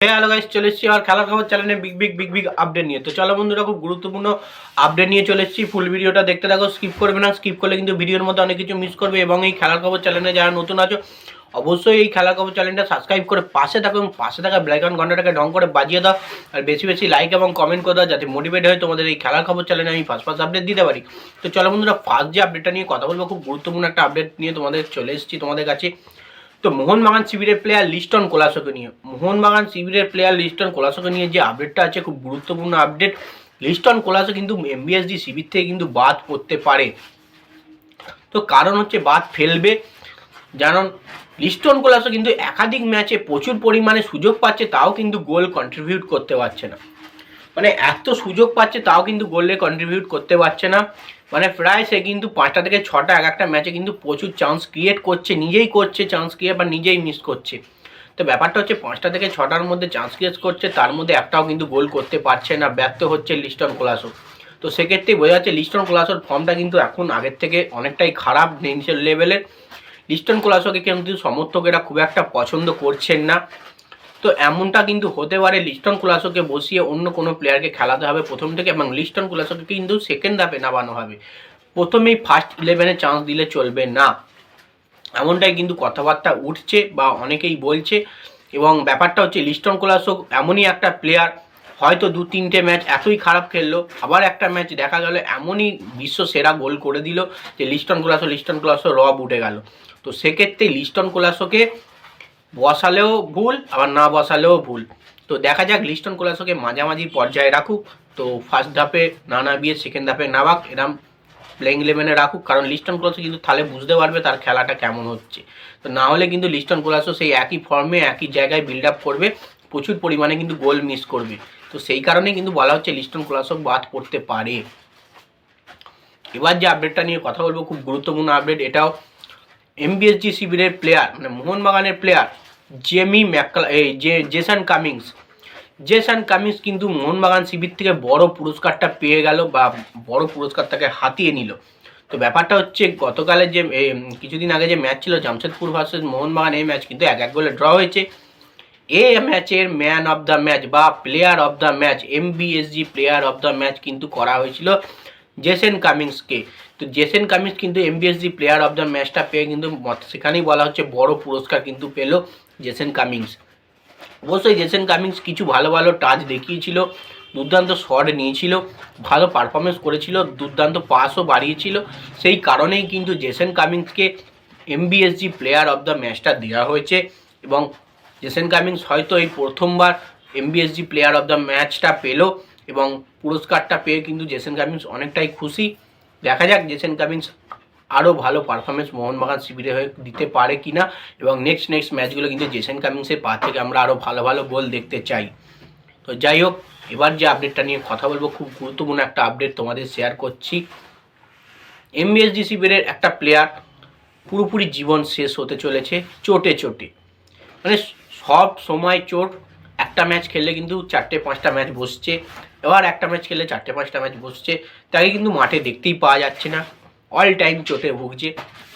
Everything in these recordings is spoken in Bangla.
হ্যালো গাইস চলে এসেছি আর খেলার খবর চ্যানেলে big big big big update নিয়ে। তো চলো বন্ধুরা, খুব গুরুত্বপূর্ণ আপডেট নিয়ে চলে এসেছি। ফুল ভিডিওটা দেখতে থাকো স্কিপ করবে না। স্কিপ করলে কিন্তু ভিডিওর মধ্যে অনেক কিছু মিস করবে এবং এই খেলার খবর চ্যানেলে যারা নতুন আছো, অবশ্যই এই খেলার খবর চ্যানেলটা সাবস্ক্রাইব করে পাশে থাকো এবং পাশে থাকা ব্ল্যাকন ঘন্টাটাকে ডং করে বাজিয়ে দাও। আর বেশি বেশি লাইক এবং কমেন্ট করে দাও যাতে মোটিভেট হয় তোমাদের এই খেলার খবর চ্যানেলে আমি ফার্স্ট ফার্স্ট আপডেট দিতে পারি। তো চলো বন্ধুরা ফার্স্ট যে আপডেটটা নিয়ে কথা বলব, খুব গুরুত্বপূর্ণ একটা আপডেট নিয়ে তোমাদের চলে এসেছি তোমাদের কাছে। তো মোহনবাগান শিবিরের প্লেয়ার লিস্টন কোলাসোকে নিয়ে মোহনবাগান শিবিরের প্লেয়ার লিস্টন কোলাসোকে নিয়ে যে আপডেটটা আছে, খুব গুরুত্বপূর্ণ আপডেট লিস্টন কোলাসো কিন্তু এমবিএসডি শিবির থেকে কিন্তু বাদ পড়তে পারে। তো কারণ হচ্ছে বাদ ফেলবে। যেমন লিস্টন কোলাসো কিন্তু একাধিক ম্যাচে প্রচুর পরিমাণে সুযোগ পাচ্ছে, তাও কিন্তু গোল কন্ট্রিবিউট করতে পারছে না। মানে এত সুযোগ পাচ্ছে, তাও কিন্তু গোলে কন্ট্রিবিউট করতে পারছে না। মানে প্রায় সে কিন্তু পাঁচটা থেকে ছটা, এক একটা ম্যাচে কিন্তু প্রচুর চান্স ক্রিয়েট করছে, নিজেই করছে চান্স ক্রিয়েট বা নিজেই মিস করছে। তো ব্যাপারটা হচ্ছে পাঁচটা থেকে ছটার মধ্যে চান্স ক্রিয়েট করছে, তার মধ্যে একটাও কিন্তু গোল করতে পারছে না, ব্যর্থ হচ্ছে লিস্টন কোলাসো। তো সেক্ষেত্রে বোঝা যাচ্ছে লিস্টন কোলাসোর ফর্মটা কিন্তু এখন আগের থেকে অনেকটাই খারাপ নেনসের লেভেলের লিস্টন কোলাসোকে কিন্তু সমর্থকেরা খুব একটা পছন্দ করছেন না। তো এমনটা কিন্তু হতে পারে লিস্টন কুলাসোকে বসিয়ে অন্য কোনো প্লেয়ারকে খেলাতে হবে প্রথম থেকে, এবং লিস্টন কুলাসোকে কিন্তু সেকেন্ড ধাপে নামানো হবে। প্রথমেই ফার্স্ট ইলেভেনে চান্স দিলে চলবে না। এমনটাই কিন্তু কথাবার্তা উঠছে বা অনেকেই বলছে, এবং ব্যাপারটা হচ্ছে লিস্টন কোলাসো এমনই একটা প্লেয়ার হয়তো দু তিনটে ম্যাচ এতই খারাপ খেললো, আবার একটা ম্যাচ দেখা গেল এমনই বিশ্ব সেরা গোল করে দিল যে লিস্টন কোলাসো লিস্টন কোলাসো রব উঠে গেল। তো সেক্ষেত্রে লিস্টন কোলাসোকে বসালেও ভুল, আবার না বসালেও ভুল। তো দেখা যাক, লিস্টন কোলাসোকে মাঝামাঝি পর্যায়ে রাখুক। তো ফার্স্ট ধাপে না নামিয়ে সেকেন্ড ধাপে নামাক এরম প্লেইং ইলেভেনে রাখুক। কারণ লিস্টন কোলাসো কিন্তু তাহলে বুঝতে পারবে তার খেলাটা কেমন হচ্ছে। তো না হলে কিন্তু লিস্টন কোলাসো সেই একই ফর্মে একই জায়গায় বিল্ড আপ করবে। প্রচুর পরিমাণে কিন্তু গোল মিস করবে। তো সেই কারণেই কিন্তু বলা হচ্ছে লিস্টন কোলাসো বাদ পড়তে পারে। এবার যে আপডেটটা নিয়ে কথা বলব, খুব গুরুত্বপূর্ণ আপডেট এটাও এমবিএসজি শিবিরের প্লেয়ার মানে মোহনবাগানের প্লেয়ার জেমি ম্যাকলা এই যে জেসান কামিংস জেসান কামিংস কিন্তু মোহনবাগান শিবির থেকে বড় পুরস্কারটা পেয়ে গেল বা বড় পুরস্কারটাকে হাতিয়ে নিল। তো ব্যাপারটা হচ্ছে গতকালের যে কিছুদিন আগে যে ম্যাচ ছিল জামশেদপুর ভার্সেস মোহনবাগান, এই ম্যাচ কিন্তু এক এক গোলে ড্র হয়েছে। এ ম্যাচের ম্যান অফ দ্য ম্যাচ বা player of the match MBSG player of the match কিন্তু করা হয়েছিল। জেসেন কামিংসকে তো জেসেন কামিংস কিন্তু এমবিএসজি প্লেয়ার অফ দ্য ম্যাচটা পেয়ে কিন্তু সেখানেই বলা হচ্ছে বড় পুরস্কার কিন্তু পেল জেসেন কামিংস অবশ্যই জেসেন কামিংস কিছু ভালো ভালো টাচ দেখিয়েছিল, দুর্দান্ত শট নিয়েছিল, ভালো পারফরমেন্স করেছিল, দুর্দান্ত পাসও বাড়িয়েছিল। সেই কারণেই কিন্তু জেসেন কামিংসকে এমবিএসজি প্লেয়ার অফ দ্য ম্যাচটা দেওয়া হয়েছে এবং জেসেন কামিংস হয়তো এই প্রথমবার এমবিএসজি প্লেয়ার অফ দ্য ম্যাচটা পেল। এবং পুরস্কারটা পেয়ে কিন্তু জেসেন কামিংস অনেকটাই খুশি। দেখা যাক জেসেন কামিংস আরও ভালো পারফরমেন্স মোহনবাগান শিবিরে হয়ে দিতে পারে কি না এবং নেক্সট নেক্সট ম্যাচগুলো কিন্তু জেসেন কামিংসের পা থেকে আমরা আরও ভালো ভালো গোল দেখতে চাই। তো যাই হোক, এবার যে আপডেটটা নিয়ে কথা বলব, খুব গুরুত্বপূর্ণ একটা আপডেট তোমাদের শেয়ার করছি। এমবিএসডি শিবিরের একটা প্লেয়ার পুরোপুরি জীবন শেষ হতে চলেছে, চোটে চোটে। মানে সব সময় চোট, একটা ম্যাচ খেললে কিন্তু চারটে পাঁচটা ম্যাচ বসছে। এবার একটা ম্যাচ খেললে চারটে পাঁচটা ম্যাচ বসছে, তাকে কিন্তু মাঠে দেখতেই পাওয়া যাচ্ছে না। অল টাইম চোটে ভুগছে,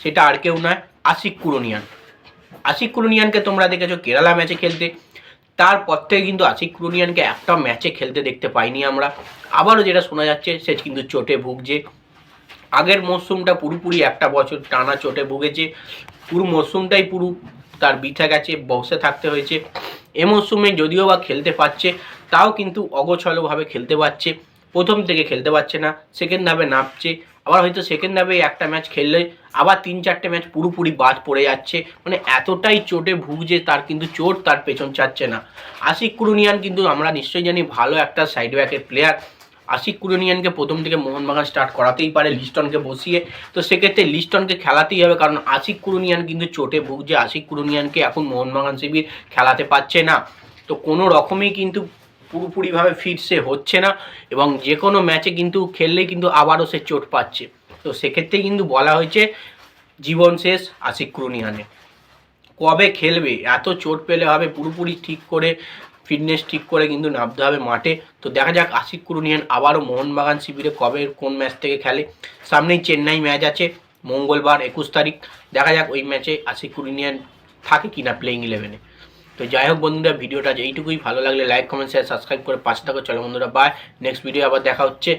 সেটা আর কেউ নয়, আশিক কুরুনিয়ান। আশিক কুরনিয়ানকে তোমরা দেখেছ কেরালা ম্যাচে খেলতে। তারপর থেকে কিন্তু আশিক কুরুনিয়ানকে একটা ম্যাচে খেলতে দেখতে পাইনি আমরা। আবারও যেটা শোনা যাচ্ছে, সে কিন্তু চোটে ভুগছে। আগের মরশুমটা পুরোপুরি একটা বছর টানা চোটে ভুগেছে। পুরো মরশুমটাই পুরো তার বিঠা গেছে, বসে থাকতে হয়েছে। এ মরশুমে যদিও বা খেলতে পারছে, তাও কিন্তু অগোছলভাবে খেলতে পারছে। প্রথম থেকে খেলতে পারছে না সেকেন্ড হাফে নামছে। আবার হয়তো সেকেন্ড হাফে একটা ম্যাচ খেললে, আবার তিন চারটে ম্যাচ পুরোপুরি বাদ পড়ে যাচ্ছে। মানে এতটাই চোটে ভুগছে তার কিন্তু চোট তার পেছন চাচ্ছে না। আশিক কুরুনিয়ান কিন্তু আমরা নিশ্চয়ই জানি ভালো একটা সাইড ব্যাকের প্লেয়ার আশিক কুরুনিয়ানকে প্রথম থেকে মোহনবাগান স্টার্ট করাতেই পারে, লিস্টনকে বসিয়ে। তো সেক্ষেত্রে লিস্টনকে খেলাতেই হবে, কারণ আশিক কুরুনিয়ান কিন্তু চোটে ভুগছে। আশিক কুরুনিয়ানকে এখন মোহনবাগান শিবির খেলাতে পারছে না। তো কোনো রকমই কিন্তু পুরোপুরিভাবে ফিট সে হচ্ছে না এবং যে কোনো ম্যাচে কিন্তু খেললেই কিন্তু আবারও সে চোট পাচ্ছে। তো সেক্ষেত্রে কিন্তু বলা হয়েছে, জীবন শেষ আশিক কুরুনিয়ানে কবে খেলবে? এত চোট পেলে হবে, পুরোপুরি ঠিক করে ফিটনেস ঠিক করে কিন্তু নামতে হবে মাঠে। তো দেখা যাক আশিক কুরুনিয়ান আবারও মোহনবাগান শিবিরে কবে কোন ম্যাচ থেকে খেলে। সামনেই চেন্নাই ম্যাচ আছে, মঙ্গলবার একুশ তারিখ। দেখা যাক ওই ম্যাচে আশিক কুরুনিয়ান থাকে কি না প্লেইং ইলেভেনে তো যাই হোক বন্ধুরা ভিডিওটা যেইটুকুই ভালো লাগলে লাইক কমেন্ট শেয়ার সাবস্ক্রাইব করে পাশে থাকো। চলো বন্ধুরা বাই নেক্সট ভিডিও আবার দেখা হচ্ছে।